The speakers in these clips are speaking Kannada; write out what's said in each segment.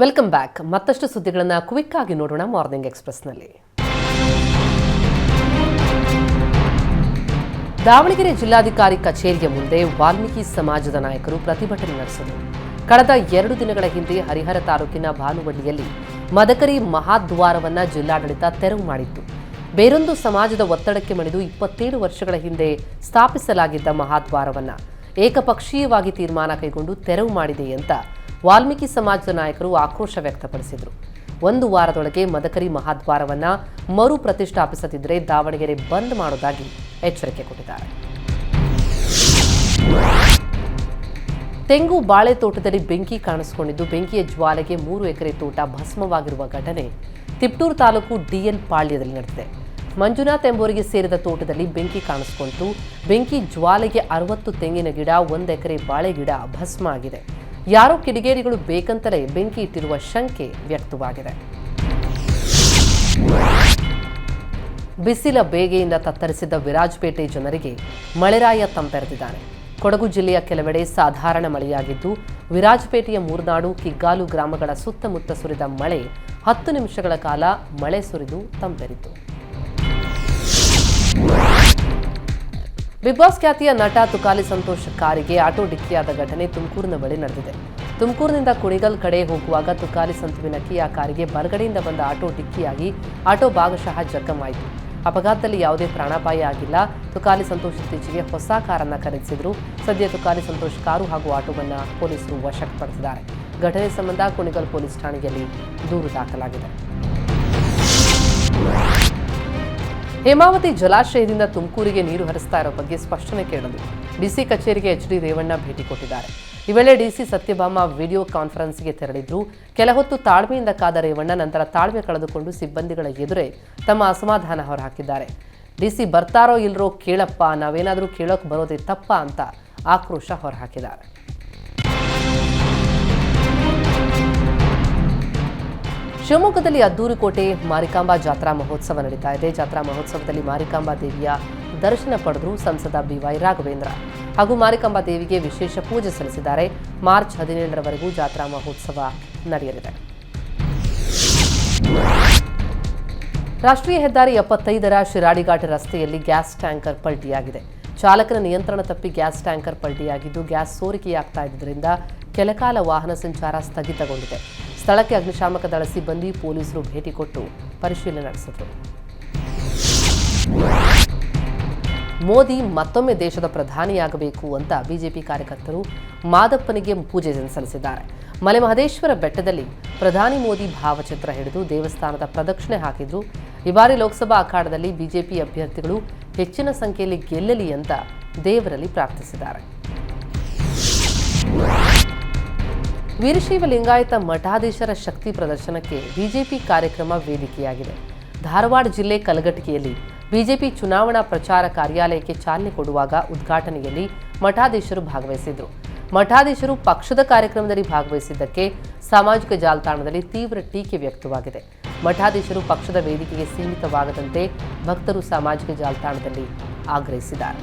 ವೆಲ್ಕಮ್ ಬ್ಯಾಕ್ ಮತ್ತಷ್ಟು ಸುದ್ದಿಗಳನ್ನು ಕ್ವಿಕ್ ಆಗಿ ನೋಡೋಣ ಮಾರ್ನಿಂಗ್ ಎಕ್ಸ್ಪ್ರೆಸ್ನಲ್ಲಿ ದಾವಣಗೆರೆ ಜಿಲ್ಲಾಧಿಕಾರಿ ಕಚೇರಿಯ ಮುಂದೆ ವಾಲ್ಮೀಕಿ ಸಮಾಜದ ನಾಯಕರು ಪ್ರತಿಭಟನೆ ನಡೆಸಿದರು. ಕಳೆದ ಎರಡು ದಿನಗಳ ಹಿಂದೆ ಹರಿಹರ ತಾಲೂಕಿನ ಭಾನುವಳ್ಳಿಯಲ್ಲಿ ಮದಕರಿ ಮಹಾದ್ವಾರವನ್ನ ಜಿಲ್ಲಾಡಳಿತ ತೆರವು ಮಾಡಿತ್ತು. ಬೇರೊಂದು ಸಮಾಜದ ಒತ್ತಡಕ್ಕೆ ಮಣಿದು ಇಪ್ಪತ್ತೇಳು ವರ್ಷಗಳ ಹಿಂದೆ ಸ್ಥಾಪಿಸಲಾಗಿದ್ದ ಮಹಾದ್ವಾರವನ್ನ ಏಕಪಕ್ಷೀಯವಾಗಿ ತೀರ್ಮಾನ ಕೈಗೊಂಡು ತೆರವು ಮಾಡಿದೆ ಅಂತ ವಾಲ್ಮೀಕಿ ಸಮಾಜದ ನಾಯಕರು ಆಕ್ರೋಶ ವ್ಯಕ್ತಪಡಿಸಿದರು. ಒಂದು ವಾರದೊಳಗೆ ಮದಕರಿ ಮಹಾದ್ವಾರವನ್ನು ಮರು ಪ್ರತಿಷ್ಠಾಪಿಸದಿದ್ದರೆ ದಾವಣಗೆರೆ ಬಂದ್ ಮಾಡೋದಾಗಿ ಎಚ್ಚರಿಕೆ ಕೊಟ್ಟಿದ್ದಾರೆ. ತೆಂಗು ಬಾಳೆ ತೋಟದಲ್ಲಿ ಬೆಂಕಿ ಕಾಣಿಸಿಕೊಂಡಿದ್ದು ಬೆಂಕಿಯ ಜ್ವಾಲೆಗೆ ಮೂರು ಎಕರೆ ತೋಟ ಭಸ್ಮವಾಗಿರುವ ಘಟನೆ ತಿಪ್ಟೂರು ತಾಲೂಕು ಡಿಎನ್ ಪಾಳ್ಯದಲ್ಲಿ ನಡೆದಿದೆ. ಮಂಜುನಾಥ್ ಎಂಬುವರಿಗೆ ಸೇರಿದ ತೋಟದಲ್ಲಿ ಬೆಂಕಿ ಕಾಣಿಸಿಕೊಂಡಿತು ಬೆಂಕಿ ಜ್ವಾಲೆಗೆ ಅರವತ್ತು ತೆಂಗಿನ ಗಿಡ, ಒಂದು ಎಕರೆ ಬಾಳೆ ಗಿಡ ಭಸ್ಮ ಆಗಿದೆ. ಯಾರೋ ಕಿಡಿಗೇರಿಗಳು ಬೇಕಂತಲೇ ಬೆಂಕಿ ಇಟ್ಟಿರುವ ಶಂಕೆ ವ್ಯಕ್ತವಾಗಿದೆ. ಬಿಸಿಲ ಬೇಗೆಯಿಂದ ತತ್ತರಿಸಿದ್ದ ವಿರಾಜಪೇಟೆ ಜನರಿಗೆ ಮಳೆರಾಯ ತಂಪೆರೆದಿದ್ದಾನೆ. ಕೊಡಗು ಜಿಲ್ಲೆಯ ಕೆಲವೆಡೆ ಸಾಧಾರಣ ಮಳೆಯಾಗಿದ್ದು, ವಿರಾಜಪೇಟೆಯ ಮೂರ್ನಾಡು, ಕಿಗ್ಗಾಲು ಗ್ರಾಮಗಳ ಸುತ್ತಮುತ್ತ ಸುರಿದ ಮಳೆ ಹತ್ತು ನಿಮಿಷಗಳ ಕಾಲ ಮಳೆ ಸುರಿದು ತಂಪೆರಿತು. ಬಿಗ್ ಬಾಸ್ ಖ್ಯಾತಿಯ ನಟ ತುಕಾಲಿ ಸಂತೋಷ್ ಕಾರಿಗೆ ಆಟೋ ಡಿಕ್ಕಿಯಾದ ಘಟನೆ ತುಮಕೂರಿನ ಬಳಿ ನಡೆದಿದೆ. ತುಮಕೂರಿನಿಂದ ಕುಣಿಗಲ್ ಕಡೆ ಹೋಗುವಾಗ ತುಕಾಲಿ ಸಂತುವಿನ ಕಿಯಾ ಕಾರಿಗೆ ಬರಗಡೆಯಿಂದ ಬಂದ ಆಟೋ ಡಿಕ್ಕಿಯಾಗಿ ಆಟೋ ಭಾಗಶಃ ಜಖಮಾಯಿತು ಅಪಘಾತದಲ್ಲಿ ಯಾವುದೇ ಪ್ರಾಣಾಪಾಯ ಆಗಿಲ್ಲ. ತುಕಾಲಿ ಸಂತೋಷ್ ಇತ್ತೀಚೆಗೆ ಹೊಸ ಕಾರನ್ನು ಖರೀದಿಸಿದ್ರು. ಸದ್ಯ ತುಕಾಲಿ ಸಂತೋಷ್ ಕಾರು ಹಾಗೂ ಆಟೋವನ್ನು ಪೊಲೀಸರು ವಶಕ್ಕೆ ಪಡೆದಿದ್ದಾರೆ ಘಟನೆ ಸಂಬಂಧ ಕುಣಿಗಲ್ ಪೊಲೀಸ್ ಠಾಣೆಯಲ್ಲಿ ದೂರು ದಾಖಲಾಗಿದೆ. ಹೇಮಾವತಿ ಜಲಾಶಯದಿಂದ ತುಮಕೂರಿಗೆ ನೀರು ಹರಿಸ್ತಾ ಇರೋ ಬಗ್ಗೆ ಸ್ಪಷ್ಟನೆ ಕೇಳಲು ಡಿಸಿ ಕಚೇರಿಗೆ ಎಚ್ ಡಿ ರೇವಣ್ಣ ಭೇಟಿ ಕೊಟ್ಟಿದ್ದಾರೆ. ಈ ವೇಳೆ ಡಿಸಿ ಸತ್ಯಭಾಮ ವಿಡಿಯೋ ಕಾನ್ಫರೆನ್ಸ್ಗೆ ತೆರಳಿದ್ರು ಕೆಲ ಹೊತ್ತು ತಾಳ್ಮೆಯಿಂದ ಕಾದ ರೇವಣ್ಣ ನಂತರ ತಾಳ್ಮೆ ಕಳೆದುಕೊಂಡು ಸಿಬ್ಬಂದಿಗಳ ಎದುರೇ ತಮ್ಮ ಅಸಮಾಧಾನ ಹೊರಹಾಕಿದ್ದಾರೆ. ಡಿಸಿ ಬರ್ತಾರೋ ಇಲ್ರೋ ಕೇಳಪ್ಪ, ನಾವೇನಾದರೂ ಕೇಳೋಕೆ ಬರೋದೇ ತಪ್ಪ ಅಂತ ಆಕ್ರೋಶ ಹೊರಹಾಕಿದ್ದಾರೆ. ಶಿವಮೊಗ್ಗದಲ್ಲಿ ಅದ್ದೂರು ಕೋಟೆ ಮಾರಿಕಾಂಬಾ ಜಾತ್ರಾ ಮಹೋತ್ಸವ ನಡೀತಾ ಇದೆ. ಜಾತ್ರಾ ಮಹೋತ್ಸವದಲ್ಲಿ ಮಾರಿಕಾಂಬಾ ದೇವಿಯ ದರ್ಶನ ಪಡೆದರು ಸಂಸದ ಬಿವೈ ರಾಘವೇಂದ್ರ. ಹಾಗೂ ಮಾರಿಕಾಂಬಾ ದೇವಿಗೆ ವಿಶೇಷ ಪೂಜೆ ಸಲ್ಲಿಸಿದ್ದಾರೆ. ಮಾರ್ಚ್ ಹದಿನೇಳರವರೆಗೂ ಜಾತ್ರಾ ಮಹೋತ್ಸವ ನಡೆಯಲಿದೆ. ರಾಷ್ಟ್ರೀಯ ಹೆದ್ದಾರಿ ಎಪ್ಪತ್ತೈದರ ಶಿರಾಡಿಘಾಟ್ ರಸ್ತೆಯಲ್ಲಿ ಗ್ಯಾಸ್ ಟ್ಯಾಂಕರ್ ಪಲ್ಟಿಯಾಗಿದೆ. ಚಾಲಕನ ನಿಯಂತ್ರಣ ತಪ್ಪಿ ಗ್ಯಾಸ್ ಟ್ಯಾಂಕರ್ ಪಲ್ಟಿಯಾಗಿದ್ದು, ಗ್ಯಾಸ್ ಸೋರಿಕೆಯಾಗ್ತಾ ಇದ್ದರಿಂದ ಕೆಲಕಾಲ ವಾಹನ ಸಂಚಾರ ಸ್ಥಗಿತಗೊಂಡಿದೆ. ಸ್ಥಳಕ್ಕೆ ಅಗ್ನಿಶಾಮಕ ದಳ ಸಿಬ್ಬಂದಿ ಪೊಲೀಸರು ಭೇಟಿ ಕೊಟ್ಟು ಪರಿಶೀಲನೆ ನಡೆಸಿದರು. ಮೋದಿ ಮತ್ತೊಮ್ಮೆ ದೇಶದ ಪ್ರಧಾನಿಯಾಗಬೇಕು ಅಂತ ಬಿಜೆಪಿ ಕಾರ್ಯಕರ್ತರು ಮಾದಪ್ಪನಿಗೆ ಪೂಜೆ ಸಲ್ಲಿಸಿದ್ದಾರೆ. ಮಲೆಮಹದೇಶ್ವರ ಬೆಟ್ಟದಲ್ಲಿ ಪ್ರಧಾನಿ ಮೋದಿ ಭಾವಚಿತ್ರ ಹಿಡಿದು ದೇವಸ್ಥಾನದ ಪ್ರದಕ್ಷಿಣೆ ಹಾಕಿದ್ರು. ಈ ಬಾರಿ ಲೋಕಸಭಾ ಅಖಾಡದಲ್ಲಿ ಬಿಜೆಪಿ ಅಭ್ಯರ್ಥಿಗಳು ಹೆಚ್ಚಿನ ಸಂಖ್ಯೆಯಲ್ಲಿ ಗೆಲ್ಲಲಿ ಅಂತ ದೇವರಲ್ಲಿ ಪ್ರಾರ್ಥಿಸಿದ್ದಾರೆ. ವೀರಶೈವ ಲಿಂಗಾಯತ ಮಠಾಧೀಶರ ಶಕ್ತಿ ಪ್ರದರ್ಶನಕ್ಕೆ ಬಿಜೆಪಿ ಕಾರ್ಯಕ್ರಮ ವೇದಿಕೆಯಾಗಿದೆ. ಧಾರವಾಡ ಜಿಲ್ಲೆ ಕಲಘಟಗಿಯಲ್ಲಿ ಬಿಜೆಪಿ ಚುನಾವಣಾ ಪ್ರಚಾರ ಕಾರ್ಯಾಲಯಕ್ಕೆ ಚಾಲನೆ ಕೊಡುವಾಗ ಉದ್ಘಾಟನೆಯಲ್ಲಿ ಮಠಾಧೀಶರು ಭಾಗವಹಿಸಿದ್ರು. ಮಠಾಧೀಶರು ಪಕ್ಷದ ಕಾರ್ಯಕ್ರಮದಲ್ಲಿ ಭಾಗವಹಿಸಿದ್ದಕ್ಕೆ ಸಾಮಾಜಿಕ ಜಾಲತಾಣದಲ್ಲಿ ತೀವ್ರ ಟೀಕೆ ವ್ಯಕ್ತವಾಗಿದೆ. ಮಠಾಧೀಶರು ಪಕ್ಷದ ವೇದಿಕೆಗೆ ಸೀಮಿತವಾಗದಂತೆ ಭಕ್ತರು ಸಾಮಾಜಿಕ ಜಾಲತಾಣದಲ್ಲಿ ಆಗ್ರಹಿಸಿದ್ದಾರೆ.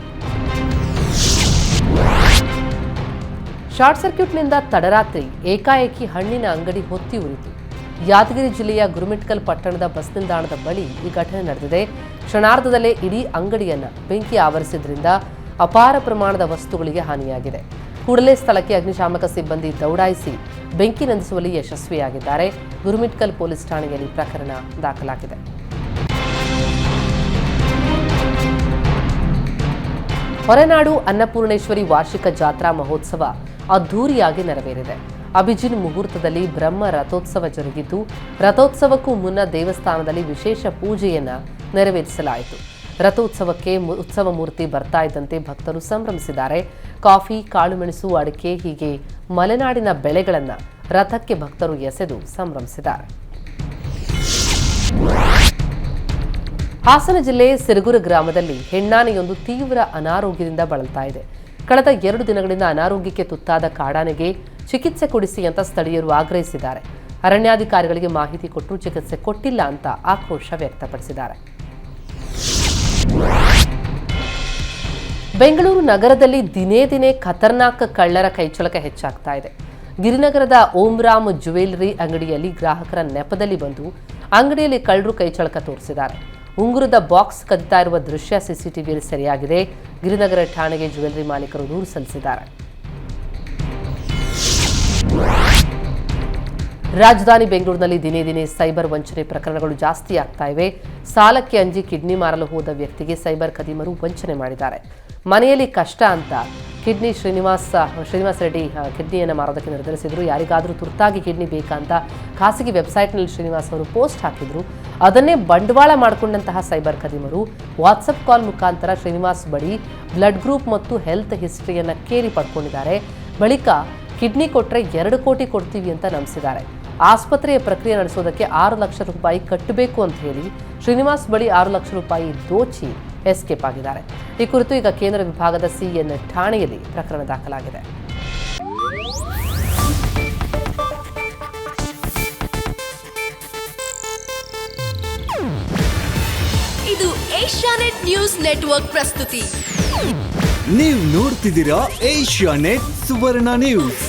ಶಾರ್ಟ್ ಸರ್ಕ್ಯೂಟ್ನಿಂದ ತಡರಾತ್ರಿ ಏಕಾಏಕಿ ಹಣ್ಣಿನ ಅಂಗಡಿ ಹೊತ್ತಿ ಉರಿತು. ಯಾದಗಿರಿ ಜಿಲ್ಲೆಯ ಗುರುಮಿಟ್ಕಲ್ ಪಟ್ಟಣದ ಬಸ್ ನಿಲ್ದಾಣದ ಬಳಿ ಈ ಘಟನೆ ನಡೆದಿದೆ. ಕ್ಷಣಾರ್ಧದಲ್ಲೇ ಇಡೀ ಅಂಗಡಿಯನ್ನ ಬೆಂಕಿ ಆವರಿಸಿದ್ರಿಂದ ಅಪಾರ ಪ್ರಮಾಣದ ವಸ್ತುಗಳಿಗೆ ಹಾನಿಯಾಗಿದೆ. ಕೂಡಲೇ ಸ್ಥಳಕ್ಕೆ ಅಗ್ನಿಶಾಮಕ ಸಿಬ್ಬಂದಿ ದೌಡಾಯಿಸಿ ಬೆಂಕಿ ನಂದಿಸುವಲ್ಲಿ ಯಶಸ್ವಿಯಾಗಿದ್ದಾರೆ. ಗುರುಮಿಟ್ಕಲ್ ಪೊಲೀಸ್ ಠಾಣೆಯಲ್ಲಿ ಪ್ರಕರಣ ದಾಖಲಾಗಿದೆ. ಹೊರನಾಡು ಅನ್ನಪೂರ್ಣೇಶ್ವರಿ ವಾರ್ಷಿಕ ಜಾತ್ರಾ ಮಹೋತ್ಸವ ಅದ್ಧೂರಿಯಾಗಿ ನೆರವೇರಿದೆ. ಅಭಿಜಿನ್ ಮುಹೂರ್ತದಲ್ಲಿ ಬ್ರಹ್ಮ ರಥೋತ್ಸವ ಜರುಗಿದ್ದು, ರಥೋತ್ಸವಕ್ಕೂ ಮುನ್ನ ದೇವಸ್ಥಾನದಲ್ಲಿ ವಿಶೇಷ ಪೂಜೆಯನ್ನ ನೆರವೇರಿಸಲಾಯಿತು. ರಥೋತ್ಸವಕ್ಕೆ ಉತ್ಸವ ಮೂರ್ತಿ ಬರ್ತಾ ಇದ್ದಂತೆ ಭಕ್ತರು ಸಂಭ್ರಮಿಸಿದ್ದಾರೆ. ಕಾಫಿ, ಕಾಳುಮೆಣಸು, ಅಡಿಕೆ ಹೀಗೆ ಮಲೆನಾಡಿನ ಬೆಳೆಗಳನ್ನ ರಥಕ್ಕೆ ಭಕ್ತರು ಎಸೆದು ಸಂಭ್ರಮಿಸಿದ್ದಾರೆ. ಹಾಸನ ಜಿಲ್ಲೆ ಸಿರುಗುರು ಗ್ರಾಮದಲ್ಲಿ ಹೆಣ್ಣಾನೆಯೊಂದು ತೀವ್ರ ಅನಾರೋಗ್ಯದಿಂದ ಬಳಲ್ತಾ ಇದೆ. ಕಳೆದ ಎರಡು ದಿನಗಳಿಂದ ಅನಾರೋಗ್ಯಕ್ಕೆ ತುತ್ತಾದ ಕಾಡಾನೆಗೆ ಚಿಕಿತ್ಸೆ ಕೊಡಿಸಿ ಅಂತ ಸ್ಥಳೀಯರು ಆಗ್ರಹಿಸಿದ್ದಾರೆ. ಅರಣ್ಯಾಧಿಕಾರಿಗಳಿಗೆ ಮಾಹಿತಿ ಕೊಟ್ಟು ಚಿಕಿತ್ಸೆ ಕೊಟ್ಟಿಲ್ಲ ಅಂತ ಆಕ್ರೋಶ ವ್ಯಕ್ತಪಡಿಸಿದ್ದಾರೆ. ಬೆಂಗಳೂರು ನಗರದಲ್ಲಿ ದಿನೇ ದಿನೇ ಖತರ್ನಾಕ್ ಕಳ್ಳರ ಕೈಚಳಕ ಹೆಚ್ಚಾಗ್ತಾ ಇದೆ. ಗಿರಿನಗರದ ಓಂರಾಮ್ ಜ್ಯುವೆಲರಿ ಅಂಗಡಿಯಲ್ಲಿ ಗ್ರಾಹಕರ ನೆಪದಲ್ಲಿ ಬಂದು ಅಂಗಡಿಯಲ್ಲಿ ಕಳ್ಳರು ಕೈಚಳಕ ತೋರಿಸಿದ್ದಾರೆ. ಉಂಗುರದ ಬಾಕ್ಸ್ ಕದಿತಾ ಇರುವ ದೃಶ್ಯ ಸಿಸಿಟಿವಿಯಲ್ಲಿ ಸೆರೆಯಾಗಿದೆ. ಗಿರಿನಗರ ಠಾಣೆಗೆ ಜ್ಯುವೆಲ್ಲರಿ ಮಾಲೀಕರು ದೂರು ಸಲ್ಲಿಸಿದ್ದಾರೆ. ರಾಜಧಾನಿ ಬೆಂಗಳೂರಿನಲ್ಲಿ ದಿನೇ ದಿನೇ ಸೈಬರ್ ವಂಚನೆ ಪ್ರಕರಣಗಳು ಜಾಸ್ತಿ ಆಗ್ತಾ ಇವೆ. ಸಾಲಕ್ಕೆ ಅಂಜಿ ಕಿಡ್ನಿ ಮಾರಲು ಹೋದ ವ್ಯಕ್ತಿಗೆ ಸೈಬರ್ ಕದಿಮರು ವಂಚನೆ ಮಾಡಿದ್ದಾರೆ. ಮನೆಯಲ್ಲಿ ಕಷ್ಟ ಅಂತ ಕಿಡ್ನಿ ಶ್ರೀನಿವಾಸ ಶ್ರೀನಿವಾಸ ರೆಡ್ಡಿ ಕಿಡ್ನಿಯನ್ನು ಮಾರೋದಕ್ಕೆ ನಿರ್ಧರಿಸಿದ್ರು. ಯಾರಿಗಾದರೂ ತುರ್ತಾಗಿ ಕಿಡ್ನಿ ಬೇಕಾ ಅಂತ ಖಾಸಗಿ ವೆಬ್ಸೈಟ್ನಲ್ಲಿ ಶ್ರೀನಿವಾಸ್ ಅವರು ಪೋಸ್ಟ್ ಹಾಕಿದರು. ಅದನ್ನೇ ಬಂಡವಾಳ ಮಾಡಿಕೊಂಡಂತಹ ಸೈಬರ್ ಕದಿಮರು ವಾಟ್ಸಪ್ ಕಾಲ್ ಮುಖಾಂತರ ಶ್ರೀನಿವಾಸ್ ಬಳಿ ಬ್ಲಡ್ ಗ್ರೂಪ್ ಮತ್ತು ಹೆಲ್ತ್ ಹಿಸ್ಟ್ರಿಯನ್ನು ಕೇಳಿ ಪಡ್ಕೊಂಡಿದ್ದಾರೆ. ಬಳಿಕ ಕಿಡ್ನಿ ಕೊಟ್ಟರೆ ಎರಡು ಕೋಟಿ ಕೊಡ್ತೀವಿ ಅಂತ ನಂಬಿಸಿದ್ದಾರೆ. ಆಸ್ಪತ್ರೆಯ ಪ್ರಕ್ರಿಯೆ ನಡೆಸೋದಕ್ಕೆ ಆರು ಲಕ್ಷ ರೂಪಾಯಿ ಕಟ್ಟಬೇಕು ಅಂತ ಹೇಳಿ ಶ್ರೀನಿವಾಸ್ ಬಳಿ ಆರು ಲಕ್ಷ ರೂಪಾಯಿ ದೋಚಿ ಎಸ್ಕೇಪ್ ಆಗಿದ್ದಾರೆ. ಈ ಕುರಿತು ಈಗ ಕೇಂದ್ರ ವಿಭಾಗದ ಸಿಎನ್ ಠಾಣೆಯಲ್ಲಿ ಪ್ರಕರಣ ದಾಖಲಾಗಿದೆ. ಇದು ಏಷ್ಯಾನೆಟ್ ನ್ಯೂಸ್ ನೆಟ್ವರ್ಕ್ ಪ್ರಸ್ತುತಿ. ನೀವು ನೋಡ್ತಿದ್ದೀರಾ ಏಷ್ಯಾ ನೆಟ್ ಸುವರ್ಣ ನ್ಯೂಸ್.